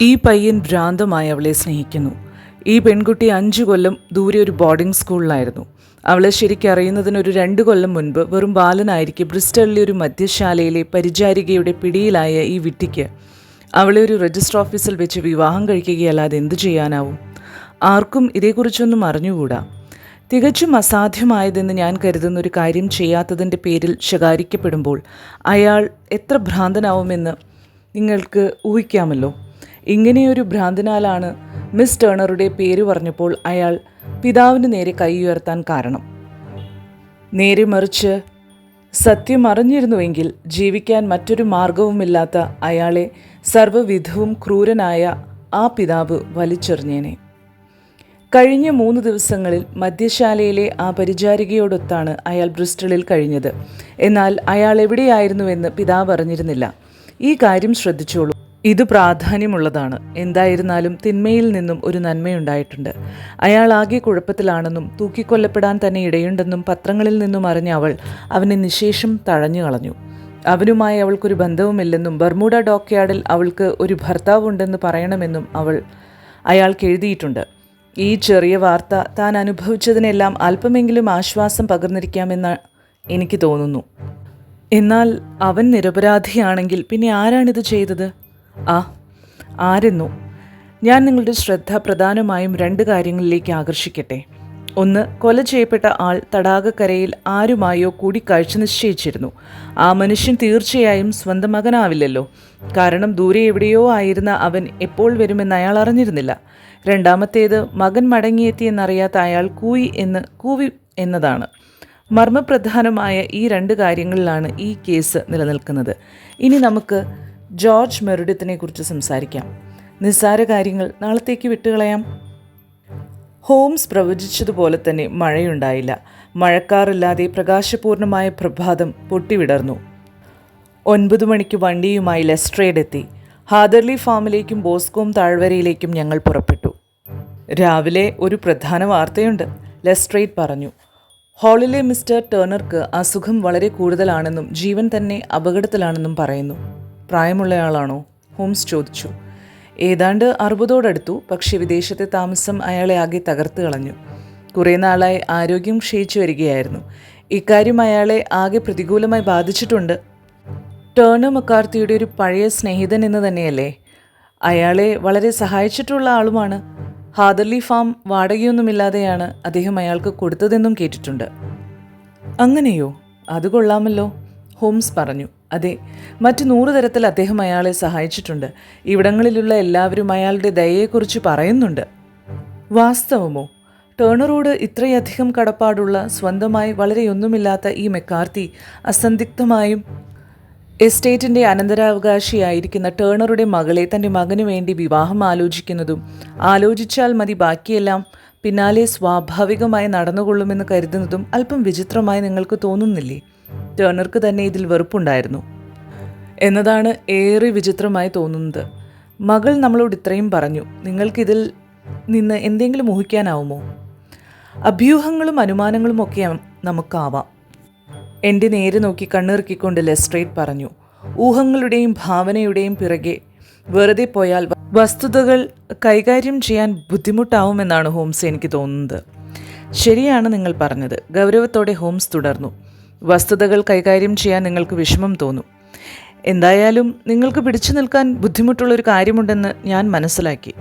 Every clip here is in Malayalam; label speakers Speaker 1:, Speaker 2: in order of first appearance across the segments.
Speaker 1: ഈ പയ്യൻ ഭ്രാന്തമായി അവളെ സ്നേഹിക്കുന്നു. ഈ പെൺകുട്ടി അഞ്ചു കൊല്ലം ദൂരെ ഒരു ബോർഡിംഗ് സ്കൂളിലായിരുന്നു അവളെ ശരിക്കും അറിയുന്നതിന് ഒരു രണ്ട് കൊല്ലം മുൻപ് വെറും ബാലനായിരിക്കെ ബ്രിസ്റ്റലിലെ ഒരു മദ്യശാലയിലെ പരിചാരികയുടെ പിടിയിലായ ഈ വിട്ടിക്ക്. അവളെ ഒരു രജിസ്റ്റർ ഓഫീസിൽ വെച്ച് വിവാഹം കഴിക്കുകയല്ലാതെ എന്തു ചെയ്യാനാവും? ആർക്കും ഇതേക്കുറിച്ചൊന്നും അറിഞ്ഞുകൂടാ? തികച്ചും അസാധ്യമായതെന്ന് ഞാൻ കരുതുന്ന ഒരു കാര്യം ചെയ്യാത്തതിന്റെ പേരിൽ ശകാരിക്കപ്പെടുമ്പോൾ അയാൾ എത്ര ഭ്രാന്തനാവുമെന്ന് നിങ്ങൾക്ക് ഊഹിക്കാമല്ലോ. ഇങ്ങനെയൊരു ഭ്രാന്തിനാലാണ് മിസ് ടേണറുടെ പേര് പറഞ്ഞപ്പോൾ അയാൾ പിതാവിന് നേരെ കൈ ഉയർത്താൻ കാരണം. നേരെ മറിച്ച് സത്യം അറിഞ്ഞിരുന്നുവെങ്കിൽ ജീവിക്കാൻ മറ്റൊരു മാർഗവുമില്ലാത്ത അയാളെ സർവവിധവും ക്രൂരനായ ആ പിതാവ് വലിച്ചെറിഞ്ഞേനെ. കഴിഞ്ഞ മൂന്ന് ദിവസങ്ങളിൽ മദ്യശാലയിലെ ആ പരിചാരികയോടൊത്താണ് അയാൾ ബ്രിസ്റ്റളിൽ കഴിഞ്ഞത്. എന്നാൽ അയാൾ എവിടെയായിരുന്നുവെന്ന് പിതാവ് അറിഞ്ഞിരുന്നില്ല. ഈ കാര്യം ശ്രദ്ധിച്ചോളൂ. ഇത് പ്രാധാന്യമുള്ളതാണ്. എന്തായിരുന്നാലും തിന്മയിൽ നിന്നും ഒരു നന്മയുണ്ടായിട്ടുണ്ട്. അയാൾ ആകെ കുഴപ്പത്തിലാണെന്നും തൂക്കിക്കൊല്ലപ്പെടാൻ തന്നെ ഇടയുണ്ടെന്നും പത്രങ്ങളിൽ നിന്നും അറിഞ്ഞ അവൾ അവനെ നിശേഷം തഴഞ്ഞു കളഞ്ഞു. അവനുമായി അവൾക്കൊരു ബന്ധവുമില്ലെന്നും ബർമൂഡ ഡോക്യാർഡിൽ അവൾക്ക് ഒരു ഭർത്താവുണ്ടെന്ന് പറയണമെന്നും അവൾ അയാൾക്ക് എഴുതിയിട്ടുണ്ട്. ഈ ചെറിയ വാർത്ത താൻ അനുഭവിച്ചതിനെല്ലാം അല്പമെങ്കിലും ആശ്വാസം പകർന്നിരിക്കാമെന്ന് എനിക്ക് തോന്നുന്നു. എന്നാൽ അവൻ നിരപരാധിയാണെങ്കിൽ പിന്നെ ആരാണിത് ചെയ്തത്? ആ ആരെന്നു. ഞാൻ നിങ്ങളുടെ ശ്രദ്ധ പ്രധാനമായും രണ്ട് കാര്യങ്ങളിലേക്ക് ആകർഷിക്കട്ടെ. ഒന്ന് കൊല ചെയ്യപ്പെട്ട ആൾ തടാകക്കരയിൽ ആരുമായോ കൂടിക്കാഴ്ച നിശ്ചയിച്ചിരുന്നു. ആ മനുഷ്യൻ തീർച്ചയായും സ്വന്തം മകനാവില്ലല്ലോ. കാരണം ദൂരെ എവിടെയോ ആയിരുന്ന അവൻ എപ്പോൾ വരുമെന്ന് അയാൾ അറിഞ്ഞിരുന്നില്ല. രണ്ടാമത്തേത് മകൻ മടങ്ങിയെത്തിയെന്നറിയാത്ത അയാൾ കൂയി എന്ന് കൂവി എന്നതാണ്. മർമ്മപ്രധാനമായ ഈ രണ്ട് കാര്യങ്ങളിലാണ് ഈ കേസ് നിലനിൽക്കുന്നത്. ഇനി നമുക്ക് ജോർജ് മെറിഡിത്തിനെ കുറിച്ച് സംസാരിക്കാം. നിസ്സാര കാര്യങ്ങൾ നാളത്തേക്ക് വിട്ടുകളയാം. ഹോംസ് പ്രവചിച്ചതുപോലെ തന്നെ മഴയുണ്ടായില്ല. മഴക്കാറില്ലാതെ പ്രകാശപൂർണമായ പ്രഭാതം പൊട്ടിവിടർന്നു. ഒൻപത് മണിക്ക് വണ്ടിയുമായി ലെസ്ട്രേഡ് എത്തി. ഹാദർലി ഫാമിലേക്കും ബോസ്കോം താഴ്വരയിലേക്കും ഞങ്ങൾ പുറപ്പെട്ടു. രാവിലെ ഒരു പ്രധാന വാർത്തയുണ്ട് ലെസ്ട്രേറ്റ് പറഞ്ഞു. ഹാളിലെ മിസ്റ്റർ ടേണർക്ക് അസുഖം വളരെ കൂടുതലാണെന്നും ജീവൻ തന്നെ അപകടത്തിലാണെന്നും പറയുന്നു. പ്രായമുള്ളയാളാണോ? ഹോംസ് ചോദിച്ചു. ഏതാണ്ട് അറുപതോടടുത്തു പക്ഷേ വിദേശത്തെ താമസം അയാളെ ആകെ തകർത്ത് കളഞ്ഞു. കുറേ നാളായി ആരോഗ്യം ക്ഷയിച്ചു വരികയായിരുന്നു. ഇക്കാര്യം അയാളെ ആകെ പ്രതികൂലമായി ബാധിച്ചിട്ടുണ്ട്. ടേണ മക്കാർത്തിയുടെ ഒരു പഴയ സ്നേഹിതൻ എന്ന് തന്നെയല്ലേ? അയാളെ വളരെ സഹായിച്ചിട്ടുള്ള ആളുമാണ്. ഹാദർലി ഫാം വാടകയൊന്നുമില്ലാതെയാണ് അദ്ദേഹം അയാൾക്ക് കൊടുത്തതെന്നും കേട്ടിട്ടുണ്ട്. അങ്ങനെയോ? അത് കൊള്ളാമല്ലോ. ഹോംസ് പറഞ്ഞു. അതെ മറ്റു നൂറു തരത്തിൽ അദ്ദേഹം അയാളെ സഹായിച്ചിട്ടുണ്ട്. ഇവിടങ്ങളിലുള്ള എല്ലാവരും അയാളുടെ ദയയെക്കുറിച്ച് പറയുന്നുണ്ട്. വാസ്തവമോ? ടേണറോട് ഇത്രയധികം കടപ്പാടുള്ള സ്വന്തമായി വളരെയൊന്നുമില്ലാത്ത ഈ മെക്കാർത്തി അസന്ദിഗ്ധമായും എസ്റ്റേറ്റിന്റെ അനന്തരാവകാശിയായിരിക്കുന്ന ടേണറുടെ മകളെ തന്റെ മകനു വേണ്ടി വിവാഹം ആലോചിക്കുന്നതും ആലോചിച്ചാൽ മതി ബാക്കിയെല്ലാം പിന്നാലെ സ്വാഭാവികമായി നടന്നുകൊള്ളുമെന്ന് കരുതുന്നതും അല്പം വിചിത്രമായി നിങ്ങൾക്ക് തോന്നുന്നില്ലേ? ടേണർക്ക് തന്നെ ഇതിൽ വെറുപ്പുണ്ടായിരുന്നു. എന്നതാണ് ഏറെ വിചിത്രമായി തോന്നുന്നത്. മകൾ നമ്മളോട് ഇത്രയും പറഞ്ഞു. നിങ്ങൾക്കിതിൽ നിന്ന് എന്തെങ്കിലും ഊഹിക്കാനാവുമോ? അഭ്യൂഹങ്ങളും അനുമാനങ്ങളും ഒക്കെ നമുക്കാവാം. എന്റെ നേരെ നോക്കി കണ്ണിറുക്കിക്കൊണ്ട് ലെസ്ട്രേറ്റ് പറഞ്ഞു. ഊഹങ്ങളുടെയും ഭാവനയുടെയും പിറകെ വെറുതെ പോയാൽ വസ്തുതകൾ കൈകാര്യം ചെയ്യാൻ ബുദ്ധിമുട്ടാവുമെന്നാണ് ഹോംസ് എനിക്ക് തോന്നുന്നത്. ശരിയാണ് നിങ്ങൾ പറഞ്ഞത്. ഗൗരവത്തോടെ ഹോംസ് തുടർന്നു. വസ്തുതകൾ കൈകാര്യം ചെയ്യാൻ നിങ്ങൾക്ക് വിഷമം തോന്നും. എന്തായാലും നിങ്ങൾക്ക് പിടിച്ചു നിൽക്കാൻ ബുദ്ധിമുട്ടുള്ളൊരു കാര്യമുണ്ടെന്ന് ഞാൻ മനസ്സിലാക്കി.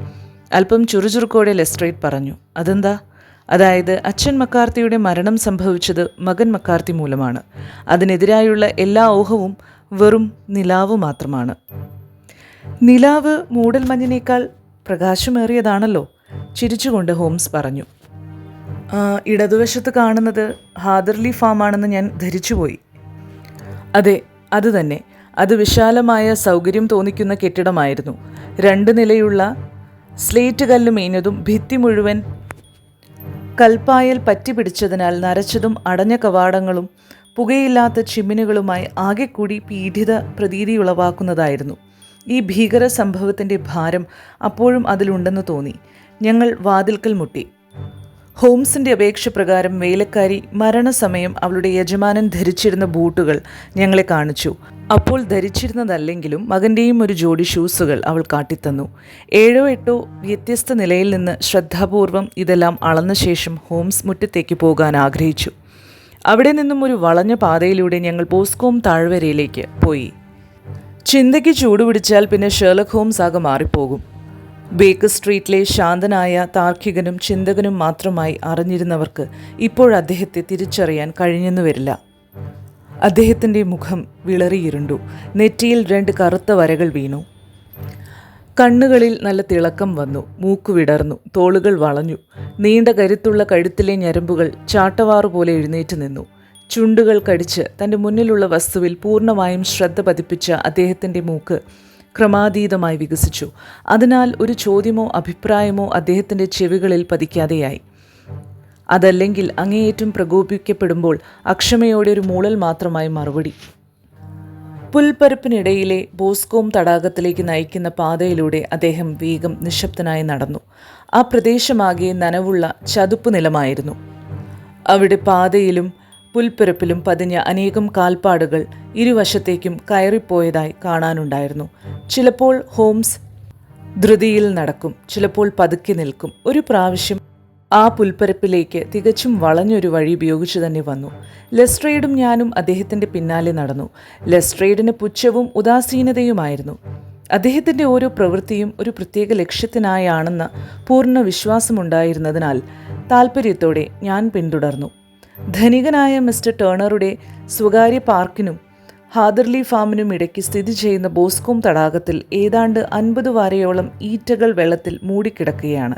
Speaker 1: അല്പം ചുറുചുറുക്കോടെ ലെസ്ട്രേറ്റ് പറഞ്ഞു. അതെന്താ? അതായത് അച്ഛൻ മക്കാർത്തിയുടെ മരണം സംഭവിച്ചത് മകൻ മക്കാർത്തി മൂലമാണ്. അതിനെതിരായുള്ള എല്ലാ ഊഹവും വെറും നിലാവ് മാത്രമാണ്. നിലാവ് മൂടൽമഞ്ഞിനേക്കാൾ പ്രകാശമേറിയതാണല്ലോ ചിരിച്ചുകൊണ്ട് ഹോംസ് പറഞ്ഞു. "ആ, ഇടതുവശത്ത് കാണുന്നത് ഹാദർലി ഫാം ആണെന്ന് ഞാൻ ധരിച്ചുപോയി. അതെ അത് തന്നെ. അത് വിശാലമായ സൗകര്യം തോന്നിക്കുന്ന കെട്ടിടമായിരുന്നു. രണ്ട് നിലയുള്ള സ്ലേറ്റ് കല്ല് മേഞ്ഞതും ഭിത്തി മുഴുവൻ കൽപ്പായൽ പറ്റിപ്പിടിച്ചതിനാൽ നരച്ചതും അടഞ്ഞ കവാടങ്ങളും പുകയില്ലാത്ത ചിമ്മിനുകളുമായി ആകെക്കൂടി കൂടി പീഡിത പ്രതീതിയുളവാക്കുന്നതായിരുന്നു. ഈ ഭീകര സംഭവത്തിന്റെ ഭാരം അപ്പോഴും അതിലുണ്ടെന്ന് തോന്നി. ഞങ്ങൾ വാതിൽക്കൽ മുട്ടി. ഹോംസിന്റെ അപേക്ഷ പ്രകാരം വേലക്കാരി മരണസമയം അവളുടെ യജമാനൻ ധരിച്ചിരുന്ന ബൂട്ടുകൾ ഞങ്ങളെ കാണിച്ചു. അപ്പോൾ ധരിച്ചിരുന്നതല്ലെങ്കിലും മകന്റെയും ഒരു ജോഡി ഷൂസുകൾ അവൾ കാട്ടിത്തന്നു. ഏഴോ എട്ടോ വ്യത്യസ്ത നിലയിൽ നിന്ന് ശ്രദ്ധാപൂർവം ഇതെല്ലാം അളന്ന ശേഷം ഹോംസ് മുറ്റത്തേക്ക് പോകാൻ ആഗ്രഹിച്ചു. അവിടെ നിന്നും ഒരു വളഞ്ഞ പാതയിലൂടെ ഞങ്ങൾ പോസ്കോം താഴ്വരയിലേക്ക് പോയി. ചിന്തയ്ക്ക് ചൂടുപിടിച്ചാൽ പിന്നെ ഷേർലക് ഹോംസ് ആകെ മാറിപ്പോകും. ബേക്കർ സ്ട്രീറ്റിലെ ശാന്തനായ താർക്കികനും ചിന്തകനും മാത്രമായി അറിഞ്ഞിരുന്നവർക്ക് ഇപ്പോൾ അദ്ദേഹത്തെ തിരിച്ചറിയാൻ കഴിഞ്ഞെന്നു വരില്ല. അദ്ദേഹത്തിന്റെ മുഖം വിളറിയിരുണ്ടു. നെറ്റിയിൽ രണ്ട് കറുത്ത വരകൾ വീണു. കണ്ണുകളിൽ നല്ല തിളക്കം വന്നു. മൂക്ക് വിടർന്നു. തോളുകൾ വളഞ്ഞു. നീണ്ട കരുത്തുള്ള കഴുത്തിലെ ഞരമ്പുകൾ ചാട്ടവാറു പോലെ എഴുന്നേറ്റ് നിന്നു. ചുണ്ടുകൾ കടിച്ച് തന്റെ മുന്നിലുള്ള വസ്തുവിൽ പൂർണമായും ശ്രദ്ധ പതിപ്പിച്ച അദ്ദേഹത്തിന്റെ മൂക്ക് ക്രമാതീതമായി വികസിച്ചു. അതിനാൽ ഒരു ചോദ്യമോ അഭിപ്രായമോ അദ്ദേഹത്തിന്റെ ചെവികളിൽ പതിക്കാതെയായി. അതല്ലെങ്കിൽ അങ്ങേയറ്റം പ്രകോപിക്കപ്പെടുമ്പോൾ അക്ഷമയോടെ ഒരു മൂളൽ മാത്രമായി മറുപടി. പുൽപ്പരപ്പിനിടയിലെ ബോസ്കോം തടാകത്തിലേക്ക് നയിക്കുന്ന പാതയിലൂടെ അദ്ദേഹം വേഗം നിശബ്ദനായി നടന്നു. ആ പ്രദേശമാകെ നനവുള്ള ചതുപ്പ് നിലമായിരുന്നു. അവിടെ പാതയിലും പുൽപ്പരപ്പിലും പതിഞ്ഞ അനേകം കാൽപ്പാടുകൾ ഇരുവശത്തേക്കും കയറിപ്പോയതായി കാണാനുണ്ടായിരുന്നു. ചിലപ്പോൾ ഹോംസ് ധൃതിയിൽ നടക്കും ചിലപ്പോൾ പതുക്കി നിൽക്കും. ഒരു പ്രാവശ്യം ആ പുൽപ്പരപ്പിലേക്ക് തികച്ചും വളഞ്ഞൊരു വഴി ഉപയോഗിച്ചു തന്നെ വന്നു. ലെസ്ട്രേഡും ഞാനും അദ്ദേഹത്തിന്റെ പിന്നാലെ നടന്നു. ലെസ്ട്രേഡിന് പുച്ഛവും ഉദാസീനതയുമായിരുന്നു. അദ്ദേഹത്തിന്റെ ഓരോ പ്രവൃത്തിയും ഒരു പ്രത്യേക ലക്ഷ്യത്തിനായാണെന്ന പൂർണ വിശ്വാസമുണ്ടായിരുന്നതിനാൽ താൽപ്പര്യത്തോടെ ഞാൻ പിന്തുടർന്നു. ധനികനായ മിസ്റ്റർ ടേണറുടെ സ്വകാര്യ പാർക്കിനും ഹാദർലി ഫാമിനും ഇടയ്ക്ക് സ്ഥിതി ചെയ്യുന്ന ബോസ്കോം തടാകത്തിൽ ഏതാണ്ട് അൻപത് വാരയോളം ഈറ്റകൾ വെള്ളത്തിൽ മൂടിക്കിടക്കുകയാണ്.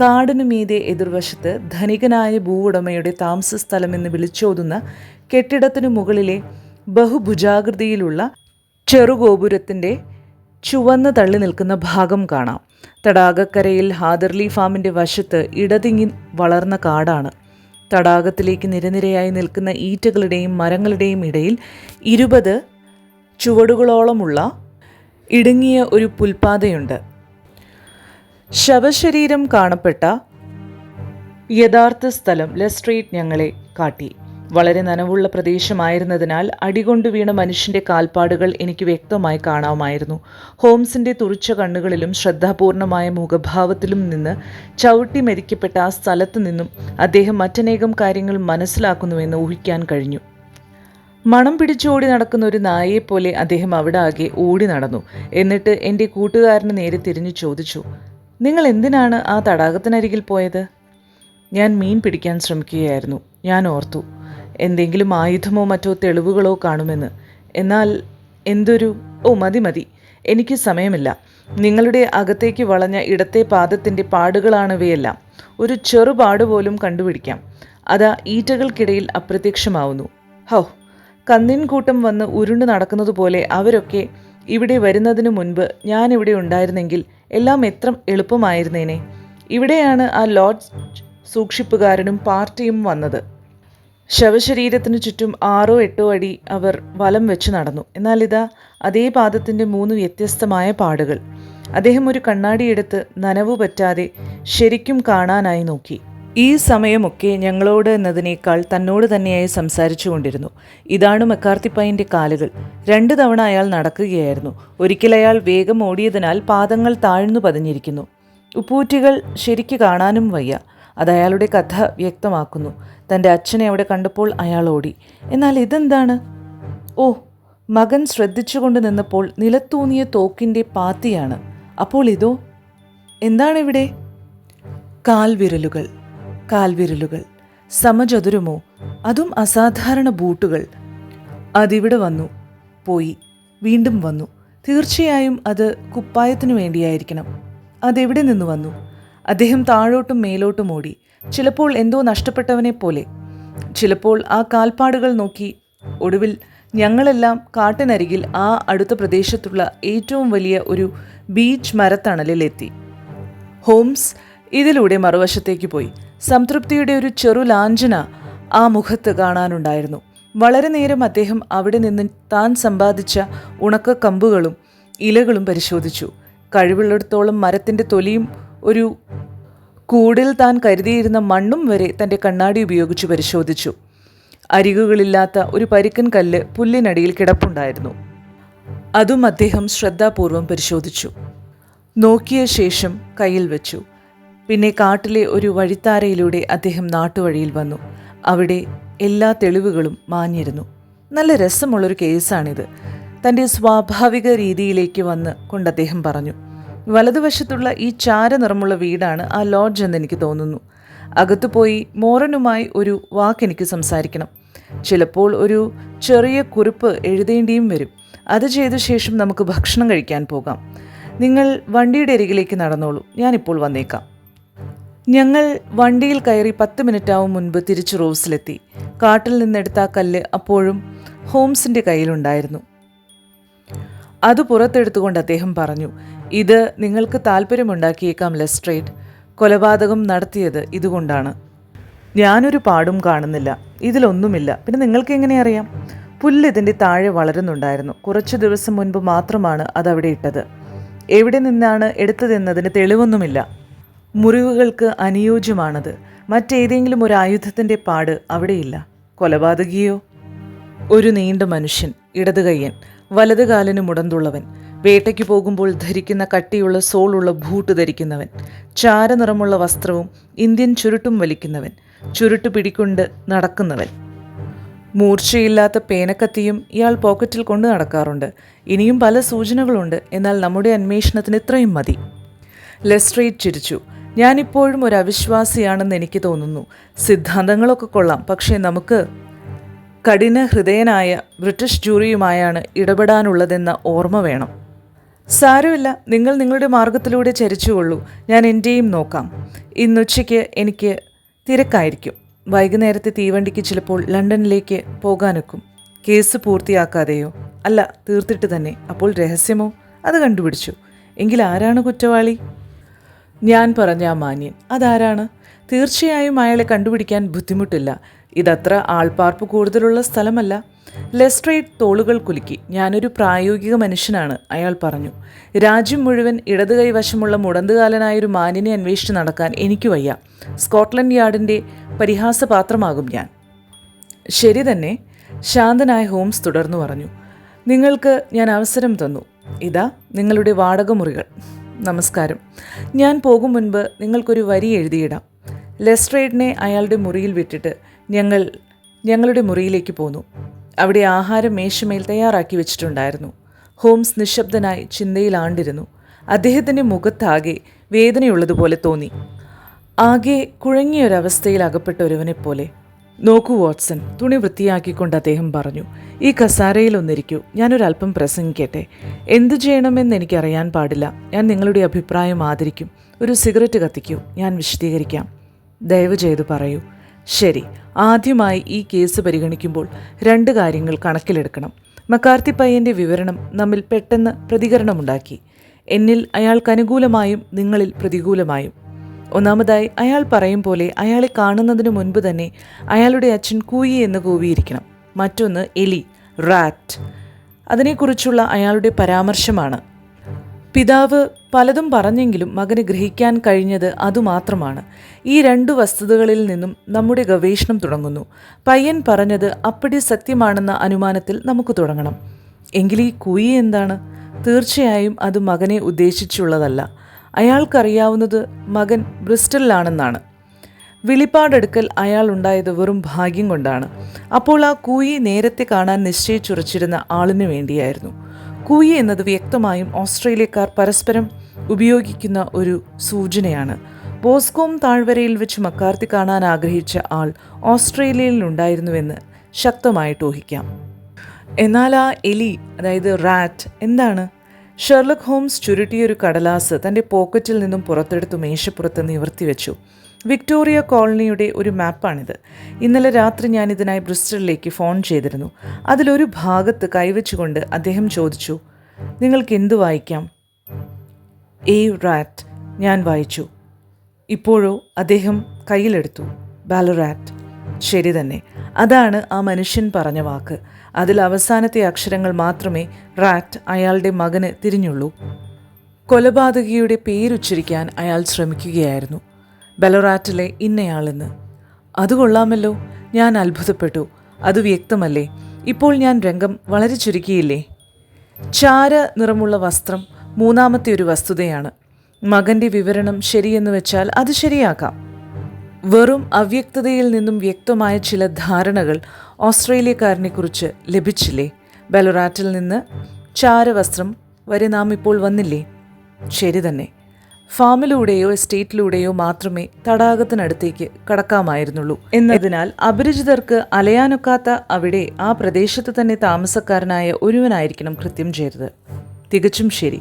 Speaker 1: കാടിനു മീതെ എതിർവശത്ത് ധനികനായ ഭൂവുടമയുടെ താമസസ്ഥലമെന്ന് വിളിച്ചോതുന്ന കെട്ടിടത്തിനു മുകളിലെ ബഹുഭുജാകൃതിയിലുള്ള ചെറുഗോപുരത്തിന്റെ ചുവന്ന് തള്ളി നിൽക്കുന്ന ഭാഗം കാണാം. തടാകക്കരയിൽ ഹാദർലി ഫാമിന്റെ വശത്ത് ഇടതിങ്ങി വളർന്ന കാടാണ്. തടാകത്തിലേക്ക് നിരനിരയായി നിൽക്കുന്ന ഈറ്റകളുടെയും മരങ്ങളുടെയും ഇടയിൽ ഇരുപത് ചുവടുകളോളമുള്ള ഇടുങ്ങിയ ഒരു പുൽപാതയുണ്ട്. ശവശരീരം കാണപ്പെട്ട യഥാർത്ഥ സ്ഥലം ലെസ്ട്രീറ്റ് ഞങ്ങളെ കാട്ടി. വളരെ നനവുള്ള പ്രദേശമായിരുന്നതിനാൽ അടികൊണ്ടു വീണ മനുഷ്യന്റെ കാൽപ്പാടുകൾ എനിക്ക് വ്യക്തമായി കാണാമായിരുന്നു ഹോംസിന്റെ തുറിച്ച കണ്ണുകളിലും ശ്രദ്ധാപൂർണമായ മുഖഭാവത്തിലും നിന്ന് ചവിട്ടി മരിക്കപ്പെട്ട ആ സ്ഥലത്ത് നിന്നും അദ്ദേഹം മറ്റനേകം കാര്യങ്ങൾ മനസ്സിലാക്കുന്നുവെന്ന് ഊഹിക്കാൻ കഴിഞ്ഞു. മണം പിടിച്ചോടി നടക്കുന്ന ഒരു നായയെപ്പോലെ അദ്ദേഹം അവിടെ ആകെ ഓടി നടന്നു. എന്നിട്ട് എന്റെ കൂട്ടുകാരന് നേരെ തിരിഞ്ഞു ചോദിച്ചു നിങ്ങൾ എന്തിനാണ് ആ തടാകത്തിനരികിൽ പോയത്? ഞാൻ മീൻ പിടിക്കാൻ ശ്രമിക്കുകയായിരുന്നു. ഞാൻ ഓർത്തു എന്തെങ്കിലും ആയുധമോ മറ്റോ തെളിവുകളോ കാണുമെന്ന്. എന്നാൽ എന്തൊരു ഓ മതി മതി. എനിക്ക് സമയമില്ല. നിങ്ങളുടെ അകത്തേക്ക് വളഞ്ഞ ഇടത്തെ പാദത്തിന്റെ പാടുകളാണിവയെല്ലാം ഒരു ചെറുപാട് പോലും കണ്ടുപിടിക്കാം. അതാ ഈറ്റകൾക്കിടയിൽ അപ്രത്യക്ഷമാവുന്നു. ഹോ. കന്നിൻ കൂട്ടം വന്ന് ഉരുണ്ടു നടക്കുന്നതുപോലെ അവരൊക്കെ ഇവിടെ വരുന്നതിനു മുൻപ് ഞാൻ ഇവിടെ ഉണ്ടായിരുന്നെങ്കിൽ എല്ലാം എത്ര എളുപ്പമായിരുന്നേനെ. ഇവിടെയാണ് ആ ലോഡ്ജ് സൂക്ഷിപ്പുകാരനും പാർട്ടിയും വന്നത്. ശവശരീരത്തിനു ചുറ്റും ആറോ എട്ടോ അടി അവർ വലം വെച്ച് നടന്നു. എന്നാൽ ഇതാ അതേ പാദത്തിന്റെ മൂന്ന് വ്യത്യസ്തമായ പാടുകൾ. അദ്ദേഹം ഒരു കണ്ണാടിയെടുത്ത് നനവു പറ്റാതെ ശരിക്കും കാണാനായി നോക്കി. ഈ സമയമൊക്കെ ഞങ്ങളോട് എന്നതിനേക്കാൾ തന്നോട് തന്നെയായി സംസാരിച്ചു കൊണ്ടിരുന്നു. ഇതാണ് മക്കാർത്തിപ്പയ്യന്റെ കാലുകൾ. രണ്ടു തവണ അയാൾ നടക്കുകയായിരുന്നു. ഒരിക്കൽ അയാൾ വേഗം ഓടിയതിനാൽ പാദങ്ങൾ താഴ്ന്നു പതിഞ്ഞിരിക്കുന്നു. ഉപ്പൂറ്റികൾ ശരിക്ക് കാണാനും വയ്യ. അത് അയാളുടെ കഥ വ്യക്തമാക്കുന്നു. തന്റെ അച്ഛനെ അവിടെ കണ്ടപ്പോൾ അയാൾ ഓടി. എന്നാൽ ഇതെന്താണ്? ഓ മകൻ ശ്രദ്ധിച്ചുകൊണ്ട് നിന്നപ്പോൾ നിലത്തൂന്നിയ തോക്കിന്റെ പാത്തിയാണ്. അപ്പോൾ ഇതോ? എന്താണിവിടെ? കാൽവിരലുകൾ കാൽവിരലുകൾ സമചതുരമോ? അതും അസാധാരണ ബൂട്ടുകൾ. അതിവിടെ വന്നു പോയി വീണ്ടും വന്നു. തീർച്ചയായും അത് കുപ്പായത്തിനു വേണ്ടിയായിരിക്കണം. അതെവിടെ നിന്ന് വന്നു? അദ്ദേഹം താഴോട്ടും മേലോട്ടും ഓടി. ചിലപ്പോൾ എന്തോ നഷ്ടപ്പെട്ടവനെ പോലെ. ചിലപ്പോൾ ആ കാൽപ്പാടുകൾ നോക്കി ഒടുവിൽ ഞങ്ങളെല്ലാം കാട്ടിനരികിൽ ആ അടുത്ത പ്രദേശത്തുള്ള ഏറ്റവും വലിയ ഒരു ബീച്ച് മരത്തണലിലെത്തി ഹോംസ് ഇതിലൂടെ മറുവശത്തേക്ക് പോയി. സംതൃപ്തിയുടെ ഒരു ചെറു ലാഞ്ചന ആ മുഖത്ത് കാണാനുണ്ടായിരുന്നു. വളരെ നേരം അദ്ദേഹം അവിടെ നിന്ന് താൻ സമ്പാദിച്ച ഉണക്ക കമ്പുകളും ഇലകളും പരിശോധിച്ചു. കഴിവുള്ളിടത്തോളം മരത്തിന്റെ തൊലിയും ഒരു കൂടിൽ താൻ കരുതിയിരുന്ന മണ്ണും വരെ തന്റെ കണ്ണാടി ഉപയോഗിച്ച് പരിശോധിച്ചു. അരികുകളില്ലാത്ത ഒരു പരിക്കൻ കല്ല് പുല്ലിനടിയിൽ കിടപ്പുണ്ടായിരുന്നു. അതും അദ്ദേഹം ശ്രദ്ധാപൂർവം പരിശോധിച്ചു. നോക്കിയ ശേഷം കയ്യിൽ വെച്ചു. പിന്നെ കാട്ടിലെ ഒരു വഴിത്താരയിലൂടെ അദ്ദേഹം നാട്ടുവഴിയിൽ വന്നു. അവിടെ എല്ലാ തെളിവുകളും മാഞ്ഞിരുന്നു. നല്ല രസമുള്ളൊരു കേസാണിത്. തന്റെ സ്വാഭാവിക രീതിയിലേക്ക് വന്ന് കൊണ്ട് അദ്ദേഹം പറഞ്ഞു. വലതുവശത്തുള്ള ഈ ചാര നിറമുള്ള വീടാണ് ആ ലോഡ്ജ് എന്ന് എനിക്ക് തോന്നുന്നു. അകത്തു പോയി മോറനുമായി ഒരു വാക്കെനിക്ക് സംസാരിക്കണം. ചിലപ്പോൾ ഒരു ചെറിയ കുറിപ്പ് എഴുതേണ്ടിയും വരും. അത് ചെയ്ത ശേഷം നമുക്ക് ഭക്ഷണം കഴിക്കാൻ പോകാം. നിങ്ങൾ വണ്ടിയുടെ അരികിലേക്ക് നടന്നോളൂ. ഞാനിപ്പോൾ വന്നേക്കാം. ഞങ്ങൾ വണ്ടിയിൽ കയറി പത്ത് മിനിറ്റാവും മുൻപ് തിരിച്ച് റോസിലെത്തി. കാട്ടിൽ നിന്നെടുത്ത ആ കല്ല് അപ്പോഴും ഹോംസിന്റെ കയ്യിലുണ്ടായിരുന്നു. അത് പുറത്തെടുത്തുകൊണ്ട് അദ്ദേഹം പറഞ്ഞു ഇത് നിങ്ങൾക്ക് താല്പര്യമുണ്ടാക്കിയേക്കാം ലെസ്ട്രേറ്റ്. കൊലപാതകം നടത്തിയത് ഇതുകൊണ്ടാണ്. ഞാനൊരു പാടും കാണുന്നില്ല. ഇതിലൊന്നുമില്ല. പിന്നെ നിങ്ങൾക്ക് എങ്ങനെ അറിയാം? പുല്ല് ഇതിന്റെ താഴെ വളരുന്നുണ്ടായിരുന്നു. കുറച്ച് ദിവസം മുൻപ് മാത്രമാണ് അതവിടെ ഇട്ടത്. എവിടെ നിന്നാണ് എടുത്തതെന്നതിന് തെളിവൊന്നുമില്ല. മുറിവുകൾക്ക് അനുയോജ്യമാണത്. മറ്റേതെങ്കിലും ഒരു ആയുധത്തിന്റെ പാട് അവിടെയില്ല. കൊലപാതകിയോ? ഒരു നീണ്ട മനുഷ്യൻ ഇടത് കയ്യൻ വലത് കാലിന് മുടന്തുള്ളവൻ. വേട്ടയ്ക്ക് പോകുമ്പോൾ ധരിക്കുന്ന കട്ടിയുള്ള സോളുള്ള ബൂട്ട് ധരിക്കുന്നവൻ ചാരനിറമുള്ള വസ്ത്രവും ഇന്ത്യൻ ചുരുട്ടും വലിക്കുന്നവൻ ചുരുട്ട് പിടിക്കൊണ്ട് നടക്കുന്നവൻ. മൂർച്ചയില്ലാത്ത പേനക്കത്തിയും ഇയാൾ പോക്കറ്റിൽ കൊണ്ടു നടക്കാറുണ്ട്. ഇനിയും പല സൂചനകളുണ്ട്. എന്നാൽ നമ്മുടെ അന്വേഷണത്തിന് ഇത്രയും മതി. ലെസ്ട്രേറ്റ് ചിരിച്ചു. ഞാനിപ്പോഴും ഒരു അവിശ്വാസിയാണെന്ന് എനിക്ക് തോന്നുന്നു. സിദ്ധാന്തങ്ങളൊക്കെ കൊള്ളാം. പക്ഷേ നമുക്ക് കഠിന ഹൃദയനായ ബ്രിട്ടീഷ് ജൂറിയുമായാണ് ഇടപെടാനുള്ളതെന്ന ഓർമ്മ വേണം. സാരമില്ല. നിങ്ങൾ നിങ്ങളുടെ മാർഗത്തിലൂടെ ചരിച്ചുകൊള്ളൂ. ഞാൻ എന്റെയും നോക്കാം. ഇന്നുച്ചയ്ക്ക് എനിക്ക് തിരക്കായിരിക്കും. വൈകുന്നേരത്തെ തീവണ്ടിക്ക് ചിലപ്പോൾ ലണ്ടനിലേക്ക് പോകാനൊക്കും. കേസ് പൂർത്തിയാക്കാതെയോ? അല്ല തീർത്തിട്ട് തന്നെ. അപ്പോൾ രഹസ്യമോ? അത് കണ്ടുപിടിച്ചു. എങ്കിൽ ആരാണ് കുറ്റവാളി? ഞാൻ പറഞ്ഞ മാന്യൻ. അതാരാണ്? തീർച്ചയായും അയാളെ കണ്ടുപിടിക്കാൻ ബുദ്ധിമുട്ടില്ല. ഇതത്ര ആൾപ്പാർപ്പ് കൂടുതലുള്ള സ്ഥലമല്ല. ലെസ്ട്രേറ്റ് തോളുകൾ കുലുക്കി. ഞാനൊരു പ്രായോഗിക മനുഷ്യനാണ് അയാൾ പറഞ്ഞു. രാജ്യം മുഴുവൻ ഇടത് കൈവശമുള്ള മുടന്തുകാലനായൊരു മാനിനെ അന്വേഷിച്ച് നടക്കാൻ എനിക്ക് വയ്യ. സ്കോട്ട്ലൻഡ് യാർഡിന്റെ പരിഹാസപാത്രമാകും ഞാൻ. ശരി തന്നെ ശാന്തനായ ഹോംസ് തുടർന്നു പറഞ്ഞു. നിങ്ങൾക്ക് ഞാൻ അവസരം തന്നു. ഇതാ നിങ്ങളുടെ വാടക മുറികൾ നമസ്കാരം. ഞാൻ പോകും മുൻപ് നിങ്ങൾക്കൊരു വരി എഴുതിയിടാം. ലെസ്ട്രേഡിനെ അയാളുടെ മുറിയിൽ വിട്ടിട്ട് ഞങ്ങൾ ഞങ്ങളുടെ മുറിയിലേക്ക് പോന്നു. അവിടെ ആഹാരം മേശമേൽ തയ്യാറാക്കി വെച്ചിട്ടുണ്ടായിരുന്നു. ഹോംസ് നിശബ്ദനായി ചിന്തയിലാണ്ടിരുന്നു അദ്ദേഹത്തിന്റെ മുഖത്താകെ വേദനയുള്ളതുപോലെ തോന്നി. ആകെ കുഴങ്ങിയൊരവസ്ഥയിൽ അകപ്പെട്ട ഒരുവനെപ്പോലെ. നോക്കൂ വാട്സൺ തുണി വൃത്തിയാക്കിക്കൊണ്ട് അദ്ദേഹം പറഞ്ഞു ഈ കസാരയിൽ ഒന്നിരിക്കൂ. ഞാനൊരല്പം പ്രസംഗിക്കട്ടെ. എന്തു ചെയ്യണമെന്ന് എനിക്കറിയാൻ പാടില്ല. ഞാൻ നിങ്ങളുടെ അഭിപ്രായം ആദരിക്കും. ഒരു സിഗരറ്റ് കത്തിക്കൂ. ഞാൻ വിശദീകരിക്കാം. ദയവ് ചെയ്ത് പറയൂ. ശരി ആദ്യമായി ഈ കേസ് പരിഗണിക്കുമ്പോൾ രണ്ട് കാര്യങ്ങൾ കണക്കിലെടുക്കണം. മക്കാർത്തി പയ്യന്റെ വിവരണം നമ്മിൽ പെട്ടെന്ന് പ്രതികരണമുണ്ടാക്കി. എന്നിൽ അയാൾക്ക് അനുകൂലമായും നിങ്ങളിൽ പ്രതികൂലമായും. ഒന്നാമതായി അയാൾ പറയും പോലെ അയാളെ കാണുന്നതിന് മുൻപ് തന്നെ അയാളുടെ അച്ഛൻ കൂയി എന്ന് കൂവിയിരിക്കണം. മറ്റൊന്ന് എലി റാറ്റ്. അതിനെക്കുറിച്ചുള്ള അയാളുടെ പരാമർശമാണ്. പിതാവ് പലതും പറഞ്ഞെങ്കിലും മകന് ഗ്രഹിക്കാൻ കഴിഞ്ഞത് അതുമാത്രമാണ്. ഈ രണ്ടു വസ്തുതകളിൽ നിന്നും നമ്മുടെ ഗവേഷണം തുടങ്ങുന്നു. പയ്യൻ പറഞ്ഞത് അപ്പടി സത്യമാണെന്ന അനുമാനത്തിൽ നമുക്ക് തുടങ്ങണം. എങ്കിൽ ഈ കുയി എന്താണ്? തീർച്ചയായും അത് മകനെ ഉദ്ദേശിച്ചുള്ളതല്ല. അയാൾക്കറിയാവുന്നത് മകൻ ബ്രിസ്റ്റലിലാണെന്നാണ്. വിളിപ്പാടെടുക്കൽ അയാൾ ഉണ്ടായത് വെറും ഭാഗ്യം കൊണ്ടാണ്. അപ്പോൾ ആ കൂയി നേരത്തെ കാണാൻ നിശ്ചയിച്ചുറച്ചിരുന്ന ആളിനു വേണ്ടിയായിരുന്നു. കൂയി എന്നത് വ്യക്തമായും ഓസ്ട്രേലിയക്കാർ പരസ്പരം ഉപയോഗിക്കുന്ന ഒരു സൂചനയാണ്. ബോസ്കോം താഴ്വരയിൽ വെച്ച് മക്കാർത്തി കാണാൻ ആഗ്രഹിച്ച ആൾ ഓസ്ട്രേലിയയിൽ ഉണ്ടായിരുന്നുവെന്ന് ശക്തമായിട്ട് ഊഹിക്കാം. എന്നാൽ ആ എലി അതായത് റാറ്റ് എന്താണ്? ഷെർലക് ഹോംസ് ചുരുട്ടിയൊരു കടലാസ് തന്റെ പോക്കറ്റിൽ നിന്നും പുറത്തെടുത്ത് മേശപ്പുറത്ത് നിവർത്തി വെച്ചു വിക്ടോറിയ കോളനിയുടെ ഒരു മാപ്പാണിത്. ഇന്നലെ രാത്രി ഞാൻ ഇതിനായി ബ്രിസ്റ്റലിലേക്ക് ഫോൺ ചെയ്തിരുന്നു. അതിലൊരു ഭാഗത്ത് കൈവച്ചുകൊണ്ട് അദ്ദേഹം ചോദിച്ചു നിങ്ങൾക്ക് എന്തു വായിക്കാം? എ റാറ്റ് ഞാൻ വായിച്ചു. ഇപ്പോഴോ അദ്ദേഹം കയ്യിലെടുത്തു ബാലറാറ്റ്. ശരി തന്നെ. അതാണ് ആ മനുഷ്യൻ പറഞ്ഞ വാക്ക്. അതിൽ അവസാനത്തെ അക്ഷരങ്ങൾ മാത്രമേ റാറ്റ് അയാളുടെ മകന് തിരിഞ്ഞുള്ളൂ. കൊലപാതകിയുടെ പേരുച്ചരിക്കാൻ അയാൾ ശ്രമിക്കുകയായിരുന്നു. ബലറാറ്റിലെ ഇന്നയാളെന്ന്. അത് കൊള്ളാമല്ലോ. ഞാൻ അത്ഭുതപ്പെട്ടു. അത് വ്യക്തമല്ലേ? ഇപ്പോൾ ഞാൻ രംഗം വളരെ ചുരുക്കിയില്ലേ? ചാര നിറമുള്ള വസ്ത്രം മൂന്നാമത്തെ ഒരു വസ്തുതയാണ്. മകന്റെ വിവരണം ശരിയെന്ന് വെച്ചാൽ അത് ശരിയാക്കാം. വെറും അവ്യക്തതയിൽ നിന്നും വ്യക്തമായ ചില ധാരണകൾ ഓസ്ട്രേലിയക്കാരനെക്കുറിച്ച് ലഭിച്ചില്ലേ? ബെലൊറാറ്റിൽ നിന്ന് ചാരവസ്ത്രം വരെ നാം ഇപ്പോൾ വന്നില്ലേ? ശരി തന്നെ. ഫാമിലൂടെയോ എസ്റ്റേറ്റിലൂടെയോ മാത്രമേ തടാകത്തിനടുത്തേക്ക് കടക്കാമായിരുന്നുള്ളൂ. എന്നതിനാൽ അപരിചിതർക്ക് അലയാനൊക്കാത്ത അവിടെ ആ പ്രദേശത്ത് തന്നെ താമസക്കാരനായ ഒരുവനായിരിക്കണം കൃത്യം ചെയ്തത്. തികച്ചും ശരി.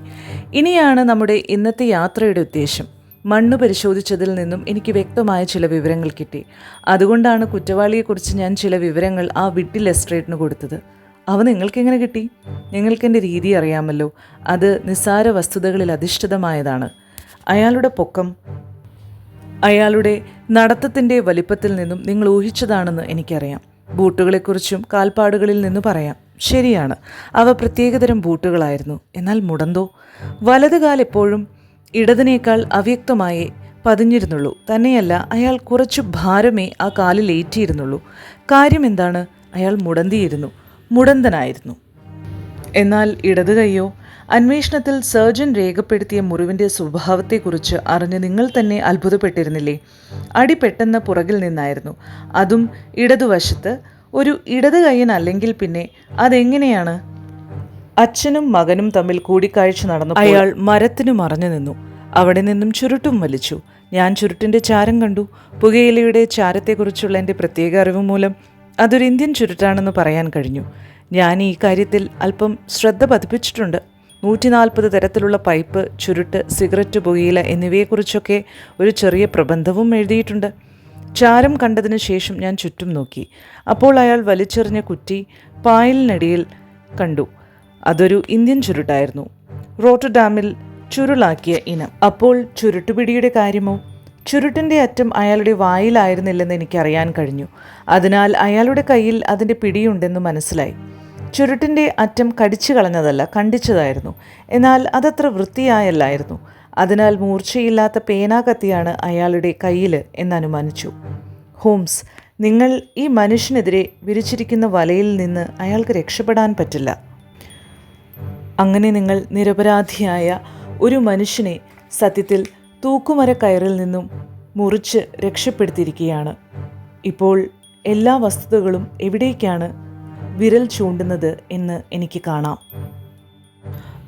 Speaker 1: ഇനിയാണ് നമ്മുടെ ഇന്നത്തെ യാത്രയുടെ ഉദ്ദേശം. മണ്ണ് പരിശോധിച്ചതിൽ നിന്നും എനിക്ക് വ്യക്തമായ ചില വിവരങ്ങൾ കിട്ടി. അതുകൊണ്ടാണ് കുറ്റവാളിയെക്കുറിച്ച് ഞാൻ ചില വിവരങ്ങൾ ആ വിട്ടിൽ എസ്ട്രേറ്റിന് കൊടുത്തത്. അവ നിങ്ങൾക്കെങ്ങനെ കിട്ടി? നിങ്ങൾക്കെന്റെ രീതി അറിയാമല്ലോ. അത് നിസ്സാര വസ്തുതകളിൽ അധിഷ്ഠിതമായതാണ്. അയാളുടെ പൊക്കം. അയാളുടെ നടത്തത്തിന്റെ വലിപ്പത്തിൽ നിന്നും നിങ്ങൾ ഊഹിച്ചതാണെന്ന് എനിക്കറിയാം. ബൂട്ടുകളെക്കുറിച്ചും കാൽപ്പാടുകളിൽ നിന്ന് പറയാം. ശരിയാണ് അവ പ്രത്യേകതരം ബൂട്ടുകളായിരുന്നു. എന്നാൽ മുടന്തോ? വലത് കാൽ എപ്പോഴും ഇടതിനേക്കാൾ അവ്യക്തമായി പതിഞ്ഞിരുന്നുള്ളൂ. തന്നെയല്ല അയാൾ കുറച്ചു ഭാരമേ ആ കാലിൽ ഏറ്റിയിരുന്നുള്ളൂ. കാര്യം എന്താണ്? അയാൾ മുടന്തിയിരുന്നു. മുടന്തനായിരുന്നു. എന്നാൽ ഇടത് കൈയോ അന്വേഷണത്തിൽ സർജൻ രേഖപ്പെടുത്തിയ മുറിവിന്റെ സ്വഭാവത്തെക്കുറിച്ച് അറിഞ്ഞ് നിങ്ങൾ തന്നെ അത്ഭുതപ്പെട്ടിരുന്നില്ലേ? അടി പെട്ടെന്ന് പുറകിൽ നിന്നായിരുന്നു. അതും ഇടതുവശത്ത്. ഒരു ഇടത് അല്ലെങ്കിൽ പിന്നെ അതെങ്ങനെയാണ്? അച്ഛനും മകനും തമ്മിൽ കൂടിക്കാഴ്ച നടന്നു അയാൾ മരത്തിനു മറഞ്ഞു നിന്നു. അവിടെ നിന്നും ചുരുട്ടും വലിച്ചു. ഞാൻ ചുരുട്ടിന്റെ ചാരം കണ്ടു. പുകയിലയുടെ ചാരത്തെക്കുറിച്ചുള്ള എന്റെ പ്രത്യേക അറിവ് മൂലം അതൊരു ഇന്ത്യൻ ചുരുട്ടാണെന്ന് പറയാൻ കഴിഞ്ഞു. ഞാൻ ഈ കാര്യത്തിൽ അല്പം ശ്രദ്ധ പതിപ്പിച്ചിട്ടുണ്ട്. നൂറ്റി നാൽപ്പത് തരത്തിലുള്ള പൈപ്പ് ചുരുട്ട് സിഗരറ്റ് പുകയില എന്നിവയെക്കുറിച്ചൊക്കെ ഒരു ചെറിയ പ്രബന്ധവും എഴുതിയിട്ടുണ്ട്. ചാരം കണ്ടതിന് ശേഷം ഞാൻ ചുറ്റും നോക്കി. അപ്പോൾ അയാൾ വലിച്ചെറിഞ്ഞ കുറ്റി പായലിനടിയിൽ കണ്ടു. അതൊരു ഇന്ത്യൻ ചുരുട്ടായിരുന്നു. റോട്ടർഡാമിൽ ചുരുളാക്കിയ ഇനം. അപ്പോൾ ചുരുട്ടുപിടിയുടെ കാര്യമോ? ചുരുട്ടിന്റെ അറ്റം അയാളുടെ വായിലായിരുന്നില്ലെന്ന് എനിക്കറിയാൻ കഴിഞ്ഞു. അതിനാൽ അയാളുടെ കയ്യിൽ അതിന്റെ പിടിയുണ്ടെന്ന് മനസ്സിലായി. ചുരുട്ടിന്റെ അറ്റം കടിച്ചു കളഞ്ഞതല്ല കണ്ടിച്ചതായിരുന്നു. എന്നാൽ അതത്ര വൃത്തിയായല്ലായിരുന്നു. അതിനാൽ മൂർച്ചയില്ലാത്ത പേനാകത്തിയാണ് അയാളുടെ കയ്യിൽ എന്നനുമാനിച്ചു. ഹോംസ് നിങ്ങൾ ഈ മനുഷ്യനെതിരെ വിരിച്ചിരിക്കുന്ന വലയിൽ നിന്ന് അയാൾക്ക് രക്ഷപ്പെടാൻ പറ്റില്ല. അങ്ങനെ നിങ്ങൾ നിരപരാധിയായ ഒരു മനുഷ്യനെ സത്യത്തിൽ തൂക്കുമര കയറിൽ നിന്നും മുറിച്ച് രക്ഷപ്പെടുത്തിയിരിക്കുകയാണ്. ഇപ്പോൾ എല്ലാ വസ്തുതകളും എവിടേക്കാണ് വിരൽ ചൂണ്ടുന്നത് എന്ന് എനിക്ക് കാണാം.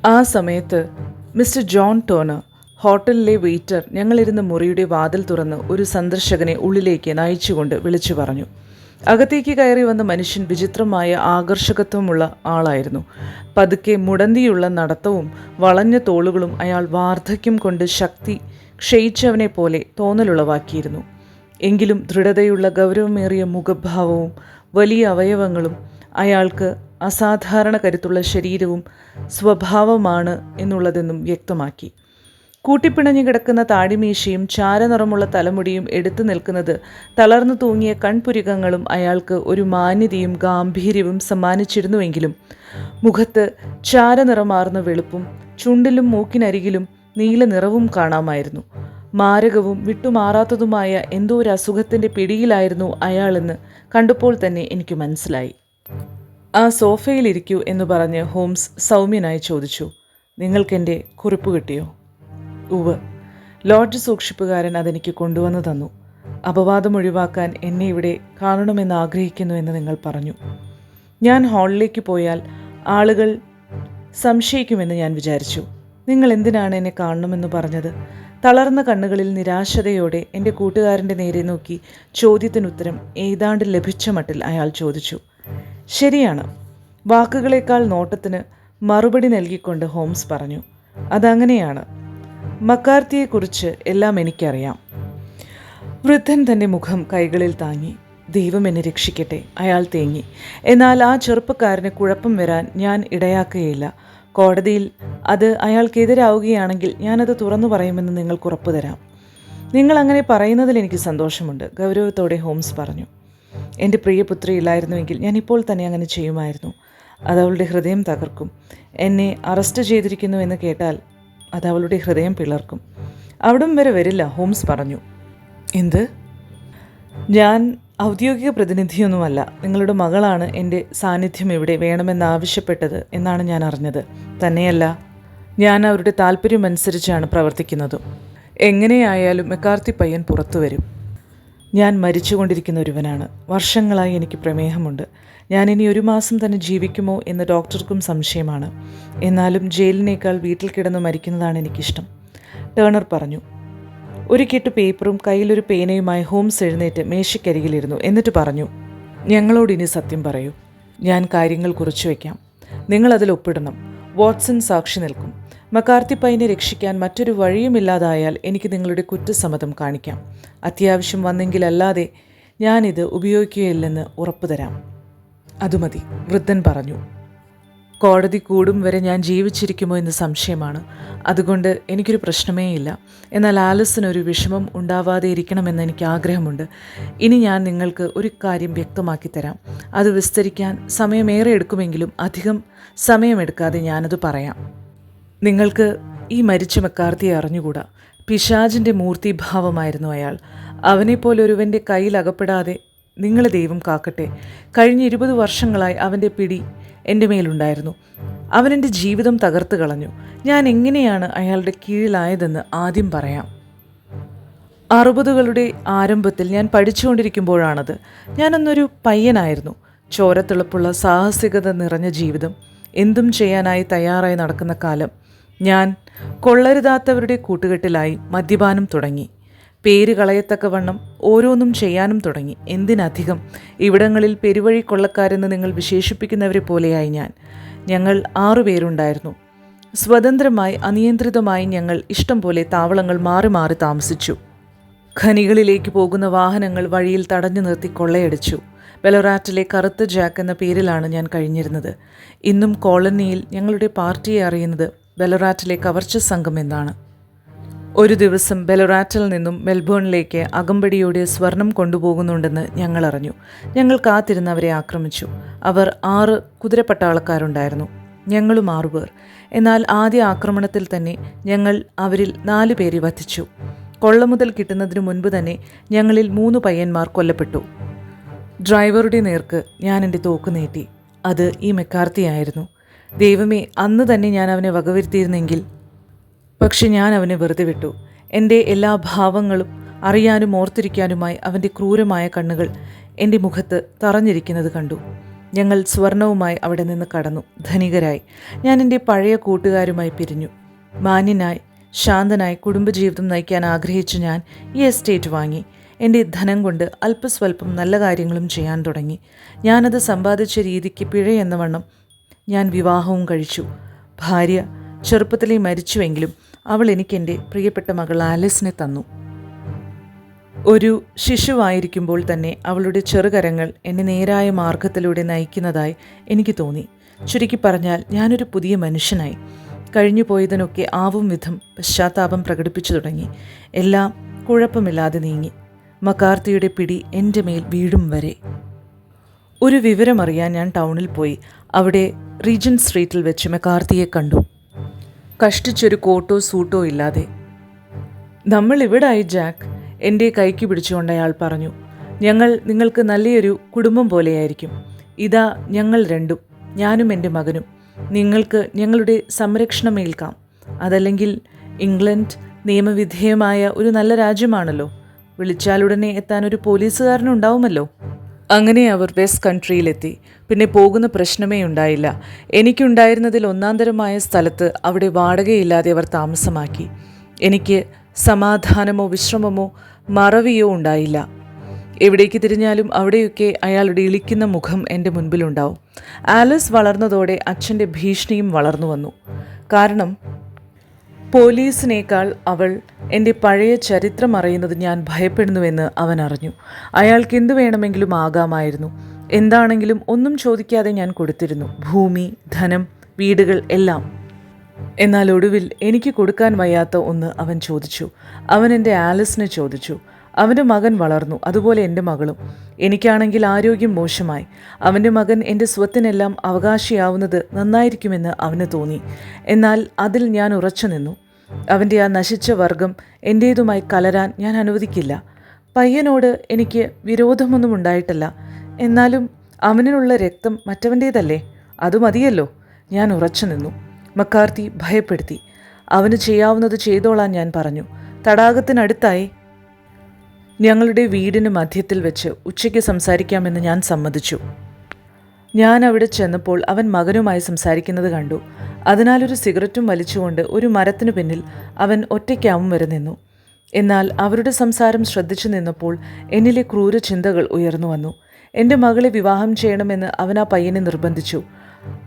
Speaker 1: ആ സമയത്ത് മിസ്റ്റർ ജോൺ ടോണർ ഹോട്ടലിലെ വെയിറ്റർ ഞങ്ങളിരുന്ന മുറിയുടെ വാതിൽ തുറന്ന് ഒരു സന്ദർശകനെ ഉള്ളിലേക്ക് നയിച്ചുകൊണ്ട് വിളിച്ചു പറഞ്ഞു. അകത്തേക്ക് കയറി വന്ന മനുഷ്യൻ വിചിത്രമായ ആകർഷകത്വമുള്ള ആളായിരുന്നു. പതുക്കെ മുടന്തിയുള്ള നടത്തവും വളഞ്ഞ തോളുകളും അയാൾ വാർദ്ധക്യം കൊണ്ട് ശക്തി ക്ഷയിച്ചവനെ പോലെ തോന്നലുളവാക്കിയിരുന്നു. എങ്കിലും ദൃഢതയുള്ള ഗൗരവമേറിയ മുഖഭാവവും വലിയ അവയവങ്ങളും അയാൾക്ക് അസാധാരണ കരുത്തുള്ള ശരീരവും സ്വഭാവമാണ് എന്നുള്ളതെന്നും വ്യക്തമാക്കി. കൂട്ടിപ്പിണഞ്ഞു കിടക്കുന്ന താടിമീശയും ചാരനിറമുള്ള തലമുടിയും എടുത്തു നിൽക്കുന്നത് തളർന്നു തൂങ്ങിയ കൺപുരികങ്ങളും അയാൾക്ക് ഒരു മാന്യതയും ഗാംഭീര്യവും സമ്മാനിച്ചിരുന്നുവെങ്കിലും മുഖത്ത് ചാരനിറമാർന്ന വെളുപ്പും ചുണ്ടിലും മൂക്കിനരികിലും നീല നിറവും കാണാമായിരുന്നു. മാരകവും വിട്ടുമാറാത്തതുമായ എന്തോ ഒരു അസുഖത്തിന്റെ പിടിയിലായിരുന്നു അയാളെന്ന് കണ്ടപ്പോൾ തന്നെ എനിക്ക് മനസ്സിലായി. ആ സോഫയിലിരിക്കൂ എന്ന് പറഞ്ഞ് ഹോംസ് സൗമ്യനായി ചോദിച്ചു. നിങ്ങൾക്കെന്റെ കുറിപ്പ് കിട്ടിയോ? ഉവ് ലോഡ്ജ് സൂക്ഷിപ്പുകാരൻ അതെനിക്ക് കൊണ്ടുവന്നു തന്നു. അപവാദം ഒഴിവാക്കാൻ എന്നെ ഇവിടെ കാണണമെന്ന് ആഗ്രഹിക്കുന്നു എന്ന് നിങ്ങൾ പറഞ്ഞു. ഞാൻ ഹാളിലേക്ക് പോയാൽ ആളുകൾ സംശയിക്കുമെന്ന് ഞാൻ വിചാരിച്ചു. നിങ്ങൾ എന്തിനാണ് എന്നെ കാണണമെന്ന് പറഞ്ഞത്? തളർന്ന കണ്ണുകളിൽ നിരാശതയോടെ എന്റെ കൂട്ടുകാരന്റെ നേരെ നോക്കി ചോദ്യത്തിനുത്തരം ഏതാണ്ട് ലഭിച്ച മട്ടിൽ അയാൾ ചോദിച്ചു. ശരിയാണ്. വാക്കുകളേക്കാൾ നോട്ടത്തിന് മറുപടി നൽകിക്കൊണ്ട് ഹോംസ് പറഞ്ഞു അതങ്ങനെയാണ്. മക്കാർത്തിയെക്കുറിച്ച് എല്ലാം എനിക്കറിയാം. വൃദ്ധൻ തന്റെ മുഖം കൈകളിൽ താങ്ങി ദൈവം എന്നെ രക്ഷിക്കട്ടെ അയാൾ തേങ്ങി. എന്നാൽ ആ ചെറുപ്പക്കാരന് കുഴപ്പം വരാൻ ഞാൻ ഇടയാക്കുകയില്ല. കോടതിയിൽ അത് അയാൾക്കെതിരാവുകയാണെങ്കിൽ ഞാനത് തുറന്നു പറയുമെന്ന് നിങ്ങൾക്ക് ഉറപ്പു തരാം നിങ്ങൾ അങ്ങനെ പറയുന്നതിൽ എനിക്ക് സന്തോഷമുണ്ട് ഗൗരവത്തോടെ ഹോംസ് പറഞ്ഞു. എന്റെ പ്രിയപുത്രി ഇല്ലായിരുന്നുവെങ്കിൽ ഞാൻ ഇപ്പോൾ തന്നെ അങ്ങനെ ചെയ്യുമായിരുന്നു. അത് അവളുടെ ഹൃദയം തകർക്കും. എന്നെ അറസ്റ്റ് ചെയ്തിരിക്കുന്നു എന്ന് കേട്ടാൽ അത് അവളുടെ ഹൃദയം പിളർക്കും. അവിടം വരെ വരില്ല ഹോംസ് പറഞ്ഞു. എന്ത്? ഞാൻ ഔദ്യോഗിക പ്രതിനിധിയൊന്നുമല്ല. നിങ്ങളുടെ മകളാണ് എന്റെ സാന്നിധ്യം ഇവിടെ വേണമെന്നാവശ്യപ്പെട്ടത് എന്നാണ് ഞാൻ അറിഞ്ഞത്. തന്നെയല്ല ഞാൻ അവരുടെ താല്പര്യമനുസരിച്ചാണ് പ്രവർത്തിക്കുന്നത്. എങ്ങനെയായാലും മെക്കാർത്തി പയ്യൻ പുറത്തു വരും. ഞാൻ മരിച്ചുകൊണ്ടിരിക്കുന്ന ഒരുവനാണ് വർഷങ്ങളായി എനിക്ക് പ്രമേഹമുണ്ട്. ഞാൻ ഇനി ഒരു മാസം തന്നെ ജീവിക്കുമോ എന്ന് ഡോക്ടർക്കും സംശയമാണ്. എന്നാലും ജയിലിനേക്കാൾ വീട്ടിൽ കിടന്ന് മരിക്കുന്നതാണ് എനിക്കിഷ്ടം. ടേണർ പറഞ്ഞു ഒരു കെട്ട് പേപ്പറും കയ്യിലൊരു പേനയുമായി ഹോംസ് എഴുന്നേറ്റ് മേശയ്ക്കരികിലിരുന്നു. എന്നിട്ട് പറഞ്ഞു ഞങ്ങളോട് ഇനി സത്യം പറയൂ. ഞാൻ കാര്യങ്ങൾ കുറിച്ചു വയ്ക്കാം നിങ്ങളതിൽ ഒപ്പിടണം. വാട്സൺ സാക്ഷി നിൽക്കും. മക്കാർത്തി പൈനെ രക്ഷിക്കാൻ മറ്റൊരു വഴിയുമില്ലാതായാൽ എനിക്ക് നിങ്ങളുടെ കുറ്റസമ്മതം കാണിക്കാം. അത്യാവശ്യം വന്നെങ്കിലല്ലാതെ ഞാനിത് ഉപയോഗിക്കുകയില്ലെന്ന് ഉറപ്പു തരാം. അതുമതി വൃദ്ധൻ പറഞ്ഞു. കോടതി കൂടും വരെ ഞാൻ ജീവിച്ചിരിക്കുമോ എന്ന് സംശയമാണ്. അതുകൊണ്ട് എനിക്കൊരു പ്രശ്നമേ ഇല്ല. എന്നാൽ ആലസിനൊരു വിഷമം ഉണ്ടാവാതെ ഇരിക്കണമെന്ന് എനിക്ക് ആഗ്രഹമുണ്ട്. ഇനി ഞാൻ നിങ്ങൾക്ക് ഒരു കാര്യം വ്യക്തമാക്കി തരാം. അത് വിസ്തരിക്കാൻ സമയമേറെ എടുക്കുമെങ്കിലും അധികം സമയമെടുക്കാതെ ഞാനത് പറയാം. നിങ്ങൾക്ക് ഈ മരിച്ച മെക്കാർത്തിയെ അറിഞ്ഞുകൂടാ. പിശാജിന്റെ മൂർത്തിഭാവമായിരുന്നു അയാൾ. അവനെപ്പോലെ ഒരുവന്റെ കയ്യിൽ അകപ്പെടാതെ നിങ്ങളെ ദൈവം കാക്കട്ടെ. കഴിഞ്ഞ ഇരുപത് വർഷങ്ങളായി അവന്റെ പിടി എന്റെ മേലുണ്ടായിരുന്നു. അവൻ എന്റെ ജീവിതം തകർത്ത് കളഞ്ഞു. ഞാൻ എങ്ങനെയാണ് അയാളുടെ കീഴിലായതെന്ന് ആദ്യം പറയാം. അറുപതുകളുടെ ആരംഭത്തിൽ ഞാൻ പഠിച്ചുകൊണ്ടിരിക്കുമ്പോഴാണത്. ഞാനന്നൊരു പയ്യനായിരുന്നു. ചോരത്തിളപ്പുള്ള സാഹസികത നിറഞ്ഞ ജീവിതം. എന്തും ചെയ്യാനായി തയ്യാറായി നടക്കുന്ന കാലം. ഞാൻ കൊള്ളരുതാത്തവരുടെ കൂട്ടുകെട്ടിലായി മദ്യപാനം തുടങ്ങി. പേര് കളയത്തക്കവണ്ണം ഓരോന്നും ചെയ്യാനും തുടങ്ങി. എന്തിനധികം? ഇവിടങ്ങളിൽ പെരുവഴി കൊള്ളക്കാരെന്ന് നിങ്ങൾ വിശേഷിപ്പിക്കുന്നവരെ പോലെയായി ഞാൻ. ഞങ്ങൾ ആറുപേരുണ്ടായിരുന്നു സ്വതന്ത്രമായി അനിയന്ത്രിതമായി ഞങ്ങൾ ഇഷ്ടം പോലെ താവളങ്ങൾ മാറി മാറി താമസിച്ചു. ഖനികളിലേക്ക് പോകുന്ന വാഹനങ്ങൾ വഴിയിൽ തടഞ്ഞു നിർത്തി കൊള്ളയടിച്ചു. ബെലോറാറ്റിലെ കറുത്ത ജാക്ക് എന്ന പേരിലാണ് ഞാൻ കഴിഞ്ഞിരുന്നത്. ഇന്നും കോളനിയിൽ ഞങ്ങളുടെ പാർട്ടിയെ അറിയുന്നത് ബെലറാറ്റിലെ കവർച്ച സംഘം എന്നാണ് ഒരു ദിവസം ബെലറാറ്റിൽ നിന്നും മെൽബോണിലേക്ക് അകമ്പടിയോടെ സ്വർണം കൊണ്ടുപോകുന്നുണ്ടെന്ന് ഞങ്ങൾ അറിഞ്ഞു. ഞങ്ങൾ കാത്തിരുന്ന് അവരെ ആക്രമിച്ചു. അവർ ആറ് കുതിരപ്പട്ടാളക്കാരുണ്ടായിരുന്നു. ഞങ്ങളും ആറുപേർ. എന്നാൽ ആദ്യ ആക്രമണത്തിൽ തന്നെ ഞങ്ങൾ അവരിൽ നാലു പേരെ വധിച്ചു. കൊള്ള മുതൽ കിട്ടുന്നതിനു മുൻപ് തന്നെ ഞങ്ങളിൽ മൂന്ന് പയ്യന്മാർ കൊല്ലപ്പെട്ടു. ഡ്രൈവറുടെ നേർക്ക് ഞാൻ എന്റെ തോക്ക് നീട്ടി. അത് ഈ മെക്കാർത്തിയായിരുന്നു. ദൈവമേ അന്ന് തന്നെ ഞാൻ അവനെ വകവരുത്തിയിരുന്നെങ്കിൽ. പക്ഷെ ഞാൻ അവനെ വെറുതെ വിട്ടു. എന്റെ എല്ലാ ഭാവങ്ങളും അറിയാനും ഓർത്തിരിക്കാനുമായി അവന്റെ ക്രൂരമായ കണ്ണുകൾ എന്റെ മുഖത്ത് തറഞ്ഞിരിക്കുന്നത് കണ്ടു. ഞങ്ങൾ സ്വർണവുമായി അവിടെ നിന്ന് കടന്നു. ധനികരായി. ഞാൻ എന്റെ പഴയ കൂട്ടുകാരുമായി പിരിഞ്ഞു. മാന്യനായി ശാന്തനായി കുടുംബജീവിതം നയിക്കാൻ ആഗ്രഹിച്ച ഞാൻ ഈ എസ്റ്റേറ്റ് വാങ്ങി. എന്റെ ധനം കൊണ്ട് അല്പസ്വല്പം നല്ല കാര്യങ്ങളും ചെയ്യാൻ തുടങ്ങി. ഞാനത് സമ്പാദിച്ച രീതിക്ക് പിഴയെന്ന വണ്ണം ഞാൻ വിവാഹവും കഴിച്ചു. ഭാര്യ ചെറുപ്പത്തിലേ മരിച്ചുവെങ്കിലും അവൾ എനിക്ക് എന്റെ പ്രിയപ്പെട്ട മകൾ ആലിസിനെ തന്നു. ഒരു ശിശുവായിരിക്കുമ്പോൾ തന്നെ അവളുടെ ചെറുകരങ്ങൾ എന്നെ നേരായ മാർഗത്തിലൂടെ നയിക്കുന്നതായി എനിക്ക് തോന്നി. ചുരുക്കി പറഞ്ഞാൽ ഞാനൊരു പുതിയ മനുഷ്യനായി. കഴിഞ്ഞു പോയതിനൊക്കെ ആവും വിധം പശ്ചാത്താപം പ്രകടിപ്പിച്ചു തുടങ്ങി. എല്ലാം കുഴപ്പമില്ലാതെ നീങ്ങി. മക്കാർത്തിയുടെ പിടി എന്റെ മേൽ വീഴും വരെ. ഒരു വിവരമറിയാൻ ഞാൻ ടൗണിൽ പോയി. അവിടെ റീജൻ സ്ട്രീറ്റിൽ വെച്ച് മെക്കാർത്തിയെ കണ്ടു. കഷ്ടിച്ചൊരു കോട്ടോ സൂട്ടോ ഇല്ലാതെ. നമ്മൾ ഇവിടായി ജാക്ക് എന്റെ കൈക്ക് പിടിച്ചുകൊണ്ട് അയാൾ പറഞ്ഞു. ഞങ്ങൾ നിങ്ങൾക്ക് നല്ലൊരു കുടുംബം പോലെയായിരിക്കും. ഇതാ ഞങ്ങൾ രണ്ടും ഞാനും എന്റെ മകനും. നിങ്ങൾക്ക് ഞങ്ങളുടെ സംരക്ഷണം ഏൽക്കാം. അതല്ലെങ്കിൽ ഇംഗ്ലണ്ട് നിയമവിധേയമായ ഒരു നല്ല രാജ്യമാണല്ലോ. വിളിച്ചാലുടനെ എത്താൻ ഒരു പോലീസുകാരനുണ്ടാവുമല്ലോ. അങ്ങനെ അവർ വെസ്റ്റ് കൺട്രിയിലെത്തി. പിന്നെ പോകുന്ന പ്രശ്നമേ ഉണ്ടായില്ല. എനിക്കുണ്ടായിരുന്നതിൽ ഒന്നാന്തരമായ സ്ഥലത്ത് അവിടെ വാടകയില്ലാതെ അവർ താമസമാക്കി. എനിക്ക് സമാധാനമോ വിശ്രമമോ മറവിയോ ഉണ്ടായില്ല. എവിടേക്ക് തിരിഞ്ഞാലും അവിടെയൊക്കെ അയാളുടെ ഇളിക്കുന്ന മുഖം എന്റെ മുൻപിലുണ്ടാവും. ആലസ് വളർന്നതോടെ അച്ഛന്റെ ഭീഷണിയും വളർന്നു വന്നു. കാരണം പോലീസിനേക്കാൾ അവൾ എന്റെ പഴയ ചരിത്രം അറിയുന്നത് ഞാൻ ഭയപ്പെടുന്നുവെന്ന് അവൻ അറിഞ്ഞു. അയാൾക്ക് എന്തു വേണമെങ്കിലും ആകാമായിരുന്നു. എന്താണെങ്കിലും ഒന്നും ചോദിക്കാതെ ഞാൻ കൊടുത്തിരുന്നു. ഭൂമി ധനം വീടുകൾ എല്ലാം. എന്നാൽ ഒടുവിൽ എനിക്ക് കൊടുക്കാൻ വയ്യാത്ത ഒന്ന് അവൻ ചോദിച്ചു. അവൻ എന്റെ ആലിസിനെ ചോദിച്ചു. അവന്റെ മകൻ വളർന്നു. അതുപോലെ എന്റെ മകളും. എനിക്കാണെങ്കിൽ ആരോഗ്യം മോശമായി. അവന്റെ മകൻ എന്റെ സ്വത്തിനെല്ലാം അവകാശിയാവുന്നത് നന്നായിരിക്കുമെന്ന് അവന് തോന്നി. എന്നാൽ അതിൽ ഞാൻ ഉറച്ചു നിന്നു. അവന്റെ ആ നശിച്ച വർഗം എന്റേതുമായി കലരാൻ ഞാൻ അനുവദിക്കില്ല. പയ്യനോട് എനിക്ക് വിരോധമൊന്നും ഉണ്ടായിട്ടില്ല. എന്നാലും അവനിലുള്ള രക്തം മറ്റവന്റേതല്ലേ അത് മതിയല്ലോ. ഞാൻ ഉറച്ചു നിന്നു. മക്കാർത്തി ഭയപ്പെടുത്തി. അവന് ചെയ്യാവുന്നത് ചെയ്തോളാൻ ഞാൻ പറഞ്ഞു. തടാകത്തിനടുത്തായി ഞങ്ങളുടെ വീടിന് മധ്യത്തിൽ വെച്ച് ഉച്ചയ്ക്ക് സംസാരിക്കാമെന്ന് ഞാൻ സമ്മതിച്ചു. ഞാൻ അവിടെ ചെന്നപ്പോൾ അവൻ മകനുമായി സംസാരിക്കുന്നത് കണ്ടു. അതിനാൽ ഒരു സിഗരറ്റും വലിച്ചുകൊണ്ട് ഒരു മരത്തിനു പിന്നിൽ അവൻ ഒറ്റയ്ക്കാവും വരെ നിന്നു. എന്നാൽ അവരുടെ സംസാരം ശ്രദ്ധിച്ചു നിന്നപ്പോൾ എന്നിലെ ക്രൂര ചിന്തകൾ ഉയർന്നു വന്നു. എന്റെ മകളെ വിവാഹം ചെയ്യണമെന്ന് അവൻ ആ പയ്യനെ നിർബന്ധിച്ചു.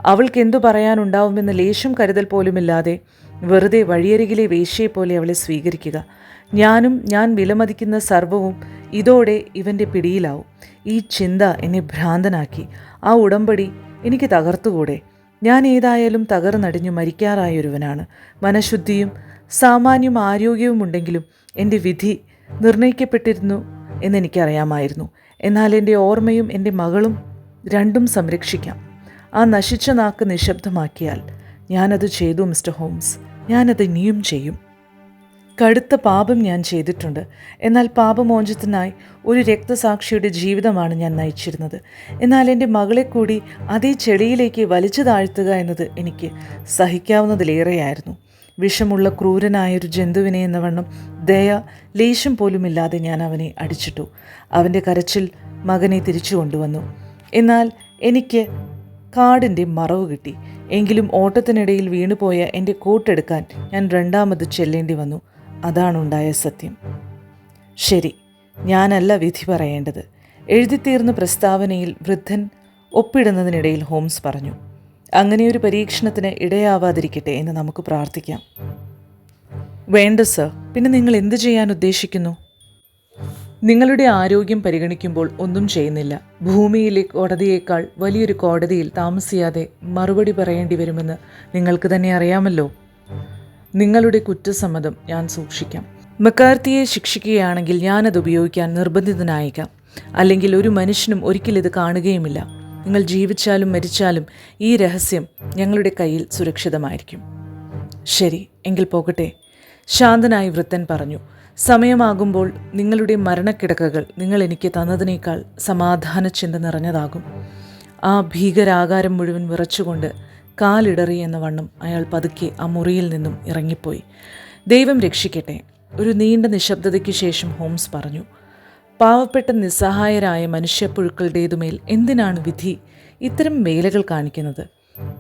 Speaker 1: അവൾക്ക് എന്തു പറയാനുണ്ടാവുമെന്ന് ലേശം കരുതൽ പോലുമില്ലാതെ വെറുതെ വഴിയരികിലെ വേശ്യയെപ്പോലെ അവളെ സ്വീകരിക്കുക. ഞാനും ഞാൻ വിലമതിക്കുന്ന സർവവും ഇതോടെ ഇവന്റെ പിടിയിലാവും. ഈ ചിന്ത എന്നെ ഭ്രാന്തനാക്കി. ആ ഉടമ്പടി എനിക്ക് തകർത്തുകൂടെ? ഞാൻ ഏതായാലും തകർന്നടിഞ്ഞു മരിക്കാറായൊരുവനാണ്. മനഃശുദ്ധിയും സാമാന്യം ആരോഗ്യവും ഉണ്ടെങ്കിലും എന്റെ വിധി നിർണയിക്കപ്പെട്ടിരുന്നു എന്നെനിക്കറിയാമായിരുന്നു. എന്നാൽ എന്റെ ഓർമ്മയും എന്റെ മകളും രണ്ടും സംരക്ഷിക്കാം. ആ നശിച്ച നാക്ക് നിശബ്ദമാക്കിയാൽ ഞാനത് ചെയ്തു മിസ്റ്റർ ഹോംസ്. ഞാനത് ഇനിയും ചെയ്യും. കടുത്ത പാപം ഞാൻ ചെയ്തിട്ടുണ്ട്. എന്നാൽ പാപമോചത്തിനായി ഒരു രക്തസാക്ഷിയുടെ ജീവിതമാണ് ഞാൻ നയിച്ചിരുന്നത്. എന്നാൽ എന്റെ മകളെ കൂടി അതേ ചെളിയിലേക്ക് വലിച്ചു താഴ്ത്തുക എന്നത് എനിക്ക് സഹിക്കാവുന്നതിലേറെയായിരുന്നു. വിഷമുള്ള ക്രൂരനായൊരു ജന്തുവിനെ എന്ന വണ്ണം ദയ ലേശം പോലുമില്ലാതെ ഞാൻ അവനെ അടിച്ചിട്ടു. അവന്റെ കരച്ചിൽ മകനെ തിരിച്ചു കൊണ്ടുവന്നു. എന്നാൽ എനിക്ക് കാടിന്റെ മറവ് കിട്ടി. എങ്കിലും ഓട്ടത്തിനിടയിൽ വീണുപോയ എന്റെ കോട്ടെടുക്കാൻ ഞാൻ രണ്ടാമത് ചെല്ലേണ്ടി വന്നു. അതാണുണ്ടായ സത്യം. ശരി ഞാനല്ല വിധി പറയേണ്ടത്. എഴുതിത്തീർന്ന പ്രസ്താവനയിൽ വൃദ്ധൻ ഒപ്പിടുന്നതിനിടയിൽ ഹോംസ് പറഞ്ഞു അങ്ങനെയൊരു പരീക്ഷണത്തിന് ഇടയാവാതിരിക്കട്ടെ എന്ന് നമുക്ക് പ്രാർത്ഥിക്കാം. വേണ്ട സർ. പിന്നെ നിങ്ങൾ എന്ത് ചെയ്യാൻ ഉദ്ദേശിക്കുന്നു? നിങ്ങളുടെ ആരോഗ്യം പരിഗണിക്കുമ്പോൾ ഒന്നും ചെയ്യുന്നില്ല. ഭൂമിയിലെ കോടതിയേക്കാൾ വലിയൊരു കോടതിയിൽ താമസിയാതെ മറുപടി പറയേണ്ടി വരുമെന്ന് നിങ്ങൾക്ക് തന്നെ അറിയാമല്ലോ. നിങ്ങളുടെ കുറ്റസമ്മതം ഞാൻ സൂക്ഷിക്കാം. മക്കാർത്തിയെ ശിക്ഷിക്കുകയാണെങ്കിൽ ഞാനത് ഉപയോഗിക്കാൻ നിർബന്ധിതനായേക്കാം. അല്ലെങ്കിൽ ഒരു മനുഷ്യനും ഒരിക്കലും ഇത് കാണുകയുമില്ല. നിങ്ങൾ ജീവിച്ചാലും മരിച്ചാലും ഈ രഹസ്യം ഞങ്ങളുടെ കയ്യിൽ സുരക്ഷിതമായിരിക്കും. ശരി എങ്കിൽ പോകട്ടെ. ശാന്തനായി വൃത്തൻ പറഞ്ഞു സമയമാകുമ്പോൾ നിങ്ങളുടെ മരണക്കിടക്കകൾ നിങ്ങൾ എനിക്ക് തന്നതിനേക്കാൾ സമാധാന ചിന്ത നിറഞ്ഞതാകും. ആ ഭീകരാകാരം മുഴുവൻ വിറച്ചുകൊണ്ട് കാലിടറി എന്ന വണ്ണം അയാൾ പതുക്കെ ആ മുറിയിൽ നിന്നും ഇറങ്ങിപ്പോയി. ദൈവം രക്ഷിക്കട്ടെ. ഒരു നീണ്ട നിശബ്ദതയ്ക്ക് ശേഷം ഹോംസ് പറഞ്ഞു പാവപ്പെട്ട നിസ്സഹായരായ മനുഷ്യപ്പുഴുക്കളുടേതുമേൽ എന്തിനാണ് വിധി ഇത്തരം വേലകൾ കാണിക്കുന്നത്?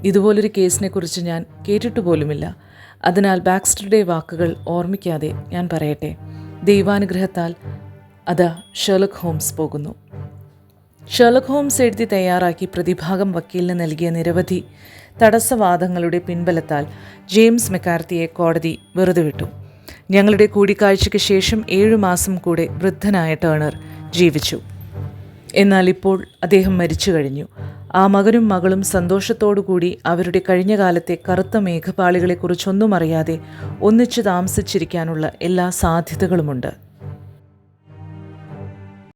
Speaker 1: ഇതുപോലൊരു കേസിനെക്കുറിച്ച് ഞാൻ കേട്ടിട്ട് പോലുമില്ല അതിനാൽ ബാക്സ്റ്ററുടെ വാക്കുകൾ ഓർമ്മിക്കാതെ ഞാൻ പറയട്ടെ. ദൈവാനുഗ്രഹത്താൽ അതാ ഷെർലക് ഹോംസ് പോകുന്നു. ഷെർലക് ഹോംസ് എഴുതി തയ്യാറാക്കി പ്രതിഭാഗം വക്കീലിന് നൽകിയ നിരവധി തടസ്സവാദങ്ങളുടെ പിൻബലത്താൽ ജെയിംസ് മെക്കാർത്തിയെ കോടതി വെറുതെ വിട്ടു ഞങ്ങളുടെ കൂടിക്കാഴ്ചയ്ക്ക് ശേഷം ഏഴു മാസം കൂടെ വൃദ്ധനായ ടേണർ ജീവിച്ചു. എന്നാൽ ഇപ്പോൾ അദ്ദേഹം മരിച്ചു കഴിഞ്ഞു. ആ മകനും മകളും സന്തോഷത്തോടുകൂടി അവരുടെ കഴിഞ്ഞ കാലത്തെ കറുത്ത മേഘപാളികളെക്കുറിച്ചൊന്നും അറിയാതെ ഒന്നിച്ചു താമസിച്ചിരിക്കാനുള്ള എല്ലാ സാധ്യതകളുമുണ്ട്.